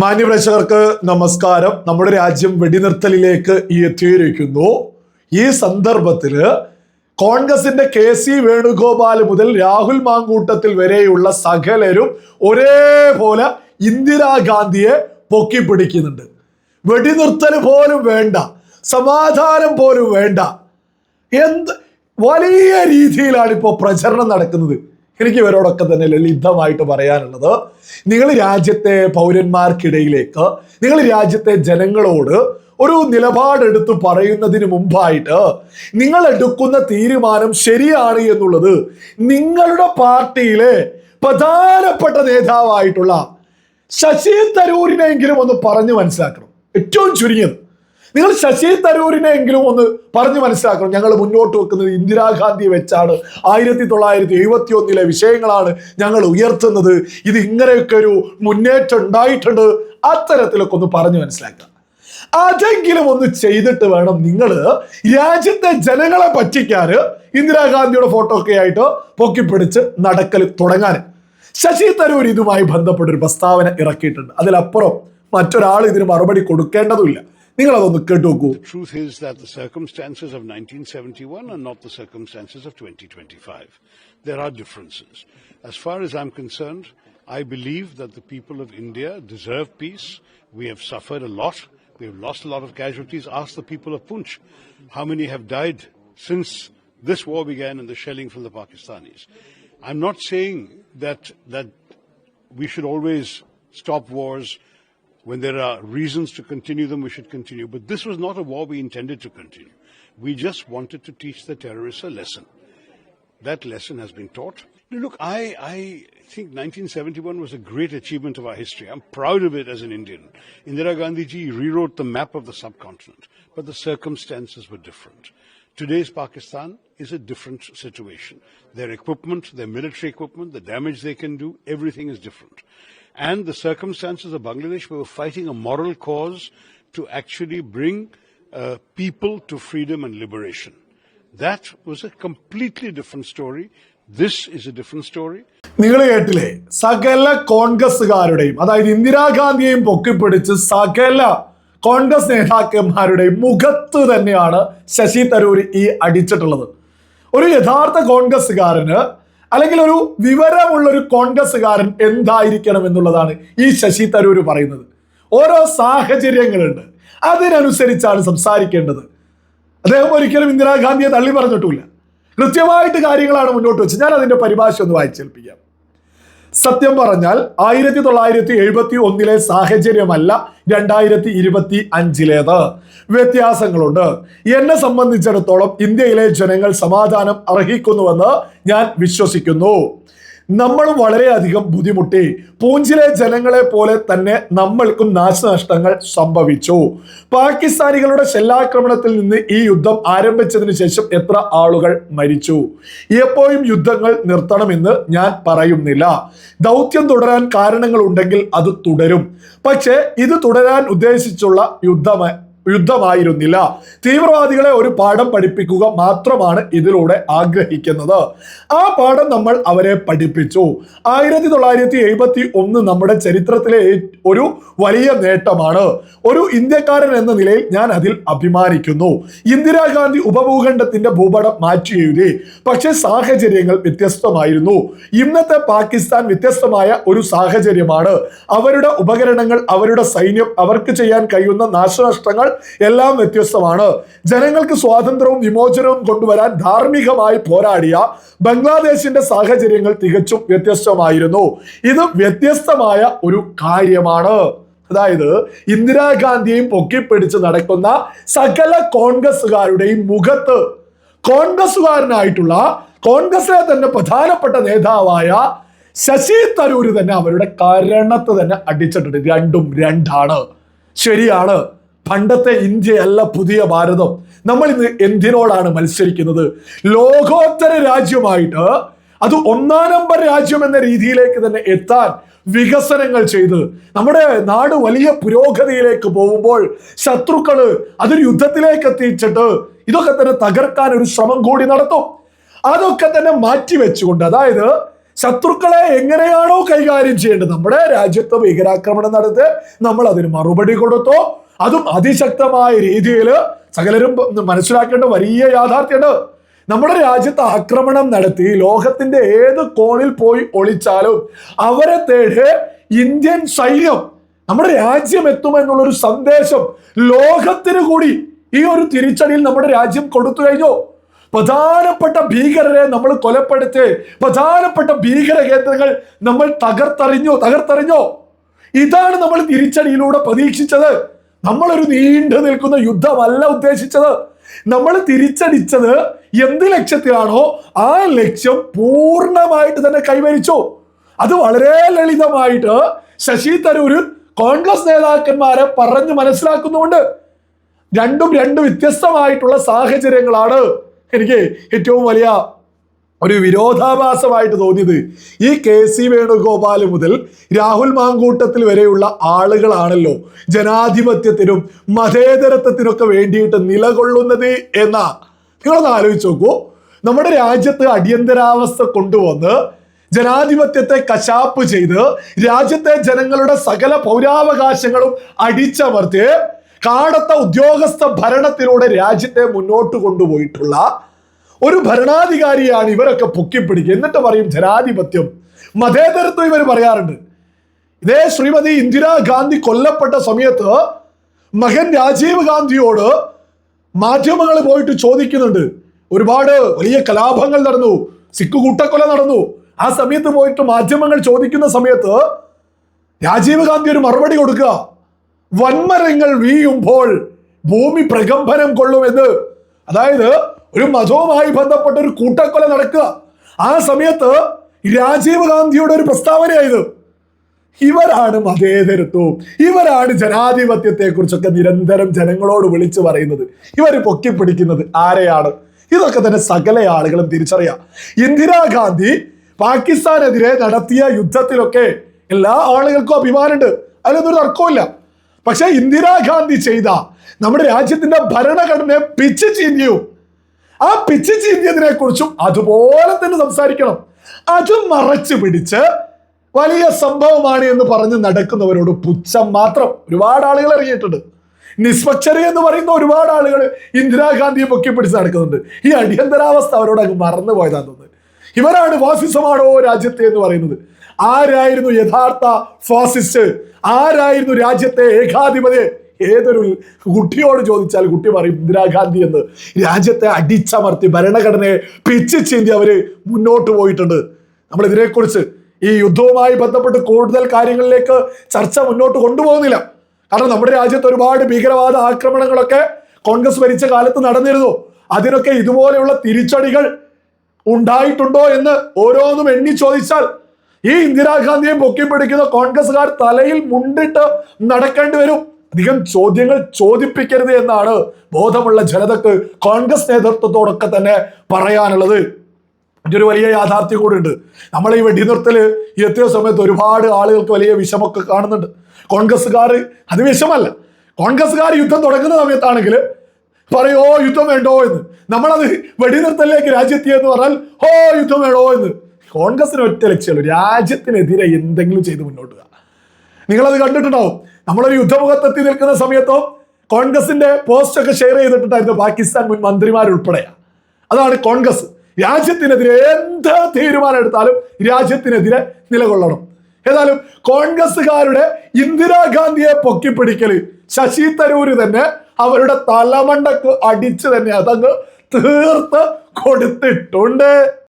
മാന്യപ്രേക്ഷകർക്ക് നമസ്കാരം. നമ്മുടെ രാജ്യം വെടിനിർത്തലിലേക്ക് എത്തിയിരിക്കുന്നു. ഈ സന്ദർഭത്തിൽ കോൺഗ്രസിന്റെ കെ സി വേണുഗോപാൽ മുതൽ രാഹുൽ മാങ്കൂട്ടത്തിൽ വരെയുള്ള സകലരും ഒരേപോലെ ഇന്ദിരാഗാന്ധിയെ പൊക്കിപ്പിടിക്കുന്നുണ്ട്. വെടിനിർത്തൽ പോലും വേണ്ട സമാധാനം പോലും വേണ്ട. എന്ത് വലിയ രീതിയിലാണ് ഇപ്പോൾ പ്രചരണം നടക്കുന്നത്. എനിക്ക് ഇവരോടൊക്കെ തന്നെ ലളിതമായിട്ട് പറയാനുള്ളത് നിങ്ങൾ രാജ്യത്തെ പൗരന്മാർക്കിടയിലേക്ക് നിങ്ങൾ രാജ്യത്തെ ജനങ്ങളോട് ഒരു നിലപാടെടുത്ത് പറയുന്നതിന് മുമ്പായിട്ട് നിങ്ങൾ എടുക്കുന്ന തീരുമാനം ശരിയാണ് എന്നുള്ളത് നിങ്ങളുടെ പാർട്ടിയിലെ പ്രധാനപ്പെട്ട നേതാവായിട്ടുള്ള ശശി തരൂരിനെങ്കിലും ഒന്ന് പറഞ്ഞു മനസ്സിലാക്കണം. ഏറ്റവും ചുരുങ്ങിയത്. നിങ്ങൾ ശശി തരൂരിനെങ്കിലും ഒന്ന് പറഞ്ഞു മനസ്സിലാക്കണം. ഞങ്ങൾ മുന്നോട്ട് വെക്കുന്നത് ഇന്ദിരാഗാന്ധി വെച്ചാണ്. ആയിരത്തി തൊള്ളായിരത്തി എഴുപത്തി ഒന്നിലെ വിഷയങ്ങളാണ് ഞങ്ങൾ ഉയർത്തുന്നത്. ഇത് ഇങ്ങനെയൊക്കെ ഒരു മുന്നേറ്റം ഉണ്ടായിട്ടുണ്ട്. അത്തരത്തിലൊക്കെ ഒന്ന് പറഞ്ഞു മനസ്സിലാക്കുക. അതെങ്കിലും ഒന്ന് ചെയ്തിട്ട് വേണം നിങ്ങൾ രാജ്യത്തെ ജനങ്ങളെ പറ്റിക്കാൻ ഇന്ദിരാഗാന്ധിയുടെ ഫോട്ടോ ഒക്കെ ആയിട്ട് പൊക്കിപ്പിടിച്ച് നടക്കൽ തുടങ്ങാൻ ശശി തരൂർ ഇതുമായി ബന്ധപ്പെട്ട ഒരു പ്രസ്താവന ഇറക്കിയിട്ടുണ്ട്. അതിലപ്പുറം മറ്റൊരാൾ ഇതിന് മറുപടി കൊടുക്കേണ്ടതുമില്ല. നിങ്ങൾ അതൊന്ന് കേട്ടു നോക്കൂ The truth is that the circumstances of 1971 are not the circumstances of 2025. There are differences. As far as I'm concerned, I believe that the people of India deserve peace. We have suffered a lot. We have lost a lot of casualties. Ask the people of Punch how many have died since this war began and the shelling from the Pakistanis. I'm not saying that that we should always stop wars when there are reasons to continue them, we should continue. But this was not a war we intended to continue. We just wanted to teach the terrorists a lesson. That lesson has been taught. Now, Look, I, I think 1971 was a great achievement of our history. I'm proud of it as an Indian. Indira Gandhi ji rewrote the map of the subcontinent, but the circumstances were different. Today's Pakistan is a different situation. Their equipment, their military equipment, the damage they can do, everything is different. And the circumstances of Bangladesh, we were fighting a moral cause to actually bring uh, people to freedom and liberation. That was a completely different story. This is a different story. നിങ്ങൾ കേട്ടില്ലേ സകല കോൺഗ്രസ്സുകാരുടെയും അതായത് ഇന്ദിരാഗാന്ധിയെയും പൊക്കിപ്പിടിച്ച് സകല കോൺഗ്രസ് നേതാക്കന്മാരുടെയും മുഖത്ത് തന്നെയാണ് ശശി തരൂർ ഈ അടിച്ചിട്ടുള്ളത് ഒരു യഥാർത്ഥ കോൺഗ്രസ്സുകാരന് അല്ലെങ്കിൽ ഒരു വിവരമുള്ള ഒരു കോൺഗ്രസ്സുകാരൻ എന്തായിരിക്കണം എന്നുള്ളതാണ് ഈ ശശി തരൂർ പറയുന്നത്. ഓരോ സാഹചര്യങ്ങളുണ്ട്. അതിനനുസരിച്ചാണ് സംസാരിക്കേണ്ടത്. അദ്ദേഹം ഒരിക്കലും ഇന്ദിരാഗാന്ധിയെ തള്ളി പറഞ്ഞിട്ടില്ല കൃത്യമായിട്ട് കാര്യങ്ങളാണ് മുന്നോട്ട് വെച്ചത് ഞാൻ അതിന്റെ പരിഭാഷ ഒന്ന് വായിച്ചേൽപ്പിക്കാം. സത്യം പറഞ്ഞാൽ ആയിരത്തി തൊള്ളായിരത്തി എഴുപത്തി ഒന്നിലെ സാഹചര്യമല്ല രണ്ടായിരത്തി ഇരുപത്തി അഞ്ചിലേത് വ്യത്യാസങ്ങളുണ്ട്. എന്നെ സംബന്ധിച്ചിടത്തോളം ഇന്ത്യയിലെ ജനങ്ങൾ സമാധാനം അർഹിക്കുന്നുവെന്ന് ഞാൻ വിശ്വസിക്കുന്നു. നമ്മൾ വളരെയധികം ബുദ്ധിമുട്ടി. പൂഞ്ചിലെ ജനങ്ങളെ പോലെ തന്നെ നമ്മൾക്കും നാശനഷ്ടങ്ങൾ സംഭവിച്ചു. പാകിസ്ഥാനികളുടെ ഷെല്ലാക്രമണത്തിൽ നിന്ന് ഈ യുദ്ധം ആരംഭിച്ചതിന് ശേഷം എത്ര ആളുകൾ മരിച്ചു? എപ്പോഴും യുദ്ധങ്ങൾ നിർത്തണമെന്ന് ഞാൻ പറയുന്നില്ല. ദൗത്യം തുടരാൻ കാരണങ്ങൾ ഉണ്ടെങ്കിൽ അത് തുടരും. പക്ഷേ ഇത് തുടരാൻ ഉദ്ദേശിച്ചുള്ള യുദ്ധമ യുദ്ധമായിരുന്നില്ല. തീവ്രവാദികളെ ഒരു പാഠം പഠിപ്പിക്കുക മാത്രമാണ് ഇതിലൂടെ ആഗ്രഹിക്കുന്നത്. ആ പാഠം നമ്മൾ അവരെ പഠിപ്പിച്ചു. ആയിരത്തി തൊള്ളായിരത്തി എഴുപത്തി ഒന്ന് നമ്മുടെ ചരിത്രത്തിലെ ഒരു വലിയ നേട്ടമാണ്. ഒരു ഇന്ത്യക്കാരൻ എന്ന നിലയിൽ ഞാൻ അതിൽ അഭിമാനിക്കുന്നു. ഇന്ദിരാഗാന്ധി ഉപഭൂഖണ്ഡത്തിന്റെ ഭൂപടം മാറ്റി എഴുതി. പക്ഷേ സാഹചര്യങ്ങൾ വ്യത്യസ്തമായിരുന്നു. ഇന്നത്തെ പാകിസ്ഥാൻ വ്യത്യസ്തമായ ഒരു സാഹചര്യമാണ്. അവരുടെ ഉപകരണങ്ങൾ അവരുടെ സൈന്യം അവർക്ക് ചെയ്യാൻ കഴിയുന്ന നാശനഷ്ടങ്ങൾ എല്ലാം വ്യത്യസ്തമാണ്. ജനങ്ങൾക്ക് സ്വാതന്ത്ര്യവും വിമോചനവും കൊണ്ടുവരാൻ ധാർമ്മികമായി പോരാടിയ ബംഗ്ലാദേശിന്റെ സാഹചര്യങ്ങൾ തികച്ചും വ്യത്യസ്തമായിരുന്നു. ഇത് വ്യത്യസ്തമായ ഒരു കാര്യമാണ്. അതായത് ഇന്ദിരാഗാന്ധിയെയും പൊക്കിപ്പിടിച്ച് നടക്കുന്ന സകല കോൺഗ്രസ്സുകാരുടെയും മുഖത്ത് കോൺഗ്രസ്സുകാരനായിട്ടുള്ള കോൺഗ്രസിലെ തന്നെ പ്രധാനപ്പെട്ട നേതാവായ ശശി തരൂര് തന്നെ അവരുടെ കരണത്ത് തന്നെ അടിച്ചിട്ടുണ്ട് രണ്ടും രണ്ടാണ്. ശരിയാണ്. പണ്ടത്തെ ഇന്ത്യയല്ല പുതിയ ഭാരതം. നമ്മൾ ഇന്ന് എന്തിനോടാണ് മത്സരിക്കുന്നത്? ലോകോത്തര രാജ്യമായിട്ട് അത് ഒന്നാം നമ്പർ രാജ്യം എന്ന രീതിയിലേക്ക് തന്നെ എത്താൻ വികസനങ്ങൾ ചെയ്ത് നമ്മുടെ നാട് വലിയ പുരോഗതിയിലേക്ക് പോകുമ്പോൾ ശത്രുക്കൾ അതൊരു യുദ്ധത്തിലേക്ക് എത്തിച്ചിട്ട് ഇതൊക്കെ തന്നെ തകർക്കാൻ ഒരു ശ്രമം കൂടി നടത്തും. അതൊക്കെ തന്നെ മാറ്റി വെച്ചുകൊണ്ട് അതായത് ശത്രുക്കളെ എങ്ങനെയാണോ കൈകാര്യം ചെയ്യേണ്ടത്? നമ്മുടെ രാജ്യത്ത് ഭീകരാക്രമണം നടത്തി നമ്മൾ അതിന് മറുപടി കൊടുത്തോ അതും അതിശക്തമായ രീതിയിൽ സകലരും മനസ്സിലാക്കേണ്ട വലിയ യാഥാർത്ഥ്യമുണ്ട്. നമ്മുടെ രാജ്യത്ത് ആക്രമണം നടത്തി ലോകത്തിന്റെ ഏത് കോണിൽ പോയി ഒളിച്ചാലും അവരെ തേടി ഇന്ത്യൻ സൈന്യം നമ്മുടെ രാജ്യം എത്തുമെന്നുള്ളൊരു സന്ദേശം ലോകത്തിന് കൂടി ഈ ഒരു തിരിച്ചടിയിൽ നമ്മുടെ രാജ്യം കൊടുത്തു കഴിഞ്ഞോ. പ്രധാനപ്പെട്ട ഭീകരരെ നമ്മൾ കൊലപ്പെടുത്തി പ്രധാനപ്പെട്ട ഭീകര കേന്ദ്രങ്ങൾ നമ്മൾ തകർത്തെറിഞ്ഞു തകർത്തെറിഞ്ഞു. ഇതാണ് നമ്മൾ തിരിച്ചടിയിലൂടെ പ്രതീക്ഷിച്ചത്. നമ്മളൊരു നീണ്ടു നിൽക്കുന്ന യുദ്ധമല്ല ഉദ്ദേശിച്ചത്. നമ്മൾ തിരിച്ചടിച്ചത് എന്ത് ലക്ഷ്യത്തിലാണോ ആ ലക്ഷ്യം പൂർണമായിട്ട് തന്നെ കൈവരിച്ചു. അത് വളരെ ലളിതമായിട്ട് ശശി തരൂര് കോൺഗ്രസ് നേതാക്കന്മാരെ പറഞ്ഞു മനസ്സിലാക്കുന്നുണ്ട് രണ്ടും രണ്ട് വ്യത്യസ്തമായിട്ടുള്ള സാഹചര്യങ്ങളാണ് എനിക്ക് ഏറ്റവും വലിയ ഒരു വിരോധാഭാസമായിട്ട് തോന്നിയത് ഈ കെ സി വേണുഗോപാൽ മുതൽ രാഹുൽ മാങ്കൂട്ടത്തിൽ വരെയുള്ള ആളുകളാണല്ലോ. ജനാധിപത്യത്തിനും മതേതരത്വത്തിനൊക്കെ വേണ്ടിയിട്ട് നിലകൊള്ളുന്നത് എന്ന നിങ്ങളൊന്ന് ആലോചിച്ച് നോക്കൂ. നമ്മുടെ രാജ്യത്ത് അടിയന്തരാവസ്ഥ കൊണ്ടുവന്ന് ജനാധിപത്യത്തെ കശാപ്പ് ചെയ്ത് രാജ്യത്തെ ജനങ്ങളുടെ സകല പൗരാവകാശങ്ങളും അടിച്ചമർത്തി കാടത്ത ഉദ്യോഗസ്ഥ ഭരണത്തിലൂടെ രാജ്യത്തെ മുന്നോട്ട് കൊണ്ടുപോയിട്ടുള്ള ഒരു ഭരണാധികാരിയാണ് ഇവരൊക്കെ പൊക്കിപ്പിടിക്കുക. എന്നിട്ട് പറയും ജനാധിപത്യം. മതേതരത്വം ഇവർ പറയാറുണ്ട്. ഇതേ ശ്രീമതി ഇന്ദിരാഗാന്ധി കൊല്ലപ്പെട്ട സമയത്ത് മകൻ രാജീവ് ഗാന്ധിയോട് മാധ്യമങ്ങൾ പോയിട്ട് ചോദിക്കുന്നുണ്ട്. ഒരുപാട് വലിയ കലാപങ്ങൾ നടന്നു. സിഖ് കൂട്ടക്കൊല നടന്നു. ആ സമയത്ത് പോയിട്ട് മാധ്യമങ്ങൾ ചോദിക്കുന്ന സമയത്ത് രാജീവ് ഗാന്ധി ഒരു മറുപടി കൊടുക്കുക. വൻമരങ്ങൾ വീയുമ്പോൾ ഭൂമി പ്രകമ്പനം കൊള്ളുമെന്ന്. അതായത് ഒരു മതവുമായി ബന്ധപ്പെട്ട ഒരു കൂട്ടക്കൊല നടക്കുക. ആ സമയത്ത് രാജീവ് ഗാന്ധിയുടെ ഒരു പ്രസ്താവനയായത്. ഇവരാണ് മതേതരത്വവും. ഇവരാണ് ജനാധിപത്യത്തെ കുറിച്ചൊക്കെ നിരന്തരം ജനങ്ങളോട് വിളിച്ചു പറയുന്നത്. ഇവർ പൊക്കിപ്പിടിക്കുന്നത് ആരെയാണ്? ഇതൊക്കെ തന്നെ സകല ആളുകളും തിരിച്ചറിയാം. ഇന്ദിരാഗാന്ധി പാകിസ്ഥാനെതിരെ നടത്തിയ യുദ്ധത്തിലൊക്കെ എല്ലാ ആളുകൾക്കും അഭിമാനമുണ്ട്. അതിലൊന്നും തർക്കമില്ല പക്ഷെ ഇന്ദിരാഗാന്ധി ചെയ്ത നമ്മുടെ രാജ്യത്തിന്റെ ഭരണഘടനയെ പിച്ച് ചീന്തിയും ആ പിച്ച് ചീന്തിയതിനെ കുറിച്ചും അതുപോലെ തന്നെ സംസാരിക്കണം. അത് മറച്ചു പിടിച്ച് വലിയ സംഭവമാണ് എന്ന് പറഞ്ഞ് നടക്കുന്നവരോട് പുച്ഛം മാത്രം. ഒരുപാട് ആളുകൾ ഇറങ്ങിയിട്ടുണ്ട്. നിഷ്പക്ഷത എന്ന് പറയുന്ന ഒരുപാട് ആളുകൾ ഇന്ദിരാഗാന്ധിയെ പൊക്കി പിടിച്ച് നടക്കുന്നുണ്ട്. ഈ അടിയന്തരാവസ്ഥ അവരോട് അങ്ങ് മറന്നു തോന്നുന്നത് ഇവരാണ് ഫാസിസമാണോ രാജ്യത്തെ എന്ന് പറയുന്നത്. ആരായിരുന്നു യഥാർത്ഥ ഫാസിസ്റ്റ്? ആരായിരുന്നു രാജ്യത്തെ ഏകാധിപതി? ഏതൊരു കുട്ടിയോട് ചോദിച്ചാൽ കുട്ടി പറയും ഇന്ദിരാഗാന്ധി എന്ന്. രാജ്യത്തെ അടിച്ചമർത്തി ഭരണഘടനയെ പിച്ച് ചീന്തി അവർ മുന്നോട്ട് പോയിട്ടുണ്ട്. നമ്മൾ ഇതിനെക്കുറിച്ച് ഈ യുദ്ധവുമായി ബന്ധപ്പെട്ട് കൂടുതൽ കാര്യങ്ങളിലേക്ക് ചർച്ച മുന്നോട്ട് കൊണ്ടുപോകുന്നില്ല. കാരണം നമ്മുടെ രാജ്യത്ത് ഒരുപാട് ഭീകരവാദ ആക്രമണങ്ങളൊക്കെ കോൺഗ്രസ് ഭരിച്ച കാലത്ത് നടന്നിരുന്നു. അതിനൊക്കെ ഇതുപോലെയുള്ള തിരിച്ചടികൾ ഉണ്ടായിട്ടുണ്ടോ എന്ന് ഓരോന്നും എണ്ണി ചോദിച്ചാൽ ഈ ഇന്ദിരാഗാന്ധിയെ പൊക്കിപ്പിടിക്കുന്ന കോൺഗ്രസ്സുകാർ തലയിൽ മുണ്ടിട്ട് നടക്കേണ്ടി വരും. അധികം ചോദ്യങ്ങൾ ചോദിപ്പിക്കരുത് എന്നാണ് ബോധമുള്ള ജനതക്ക് കോൺഗ്രസ് നേതൃത്വത്തോടൊക്കെ തന്നെ പറയാനുള്ളത്. മറ്റൊരു വലിയ യാഥാർത്ഥ്യം കൂടെ ഉണ്ട്. നമ്മൾ ഈ വെടിനിർത്തൽ എത്തിയ സമയത്ത് ഒരുപാട് ആളുകൾക്ക് വലിയ വിഷമൊക്കെ കാണുന്നുണ്ട്. കോൺഗ്രസ്സുകാർ അത് വിഷമല്ല കോൺഗ്രസ്സുകാർ യുദ്ധം തുടങ്ങുന്ന സമയത്താണെങ്കിൽ പറയോ യുദ്ധം വേണ്ടോ എന്ന്. നമ്മളത് വെടിനിർത്തലിലേക്ക് രാജ്യത്തിയെന്ന് പറഞ്ഞാൽ ഹോ യുദ്ധം വേണോ എന്ന്. കോൺഗ്രസിന് ഒറ്റ ലക്ഷ്യമുള്ളൂ രാജ്യത്തിനെതിരെ എന്തെങ്കിലും ചെയ്ത് മുന്നോട്ട് നിങ്ങളത് കണ്ടിട്ടുണ്ടാവും. നമ്മളൊരു യുദ്ധമുഖത്തെത്തി നിൽക്കുന്ന സമയത്തോ കോൺഗ്രസിന്റെ പോസ്റ്റ് ഒക്കെ ഷെയർ ചെയ്തിട്ടുണ്ടായിരുന്നു പാകിസ്ഥാൻ മുൻ മന്ത്രിമാരുൾപ്പെടെ അതാണ് കോൺഗ്രസ്. രാജ്യത്തിനെതിരെ എന്ത് തീരുമാനം എടുത്താലും രാജ്യത്തിനെതിരെ നിലകൊള്ളണം. ഏതായാലും കോൺഗ്രസ്സുകാരുടെ ഇന്ദിരാഗാന്ധിയെ പൊക്കിപ്പിടിക്കൽ ശശി തരൂര് തന്നെ അവരുടെ തലമണ്ടക്ക് അടിച്ച് തന്നെ അതങ്ങ് തീർത്ത് കൊടുത്തിട്ടുണ്ട്.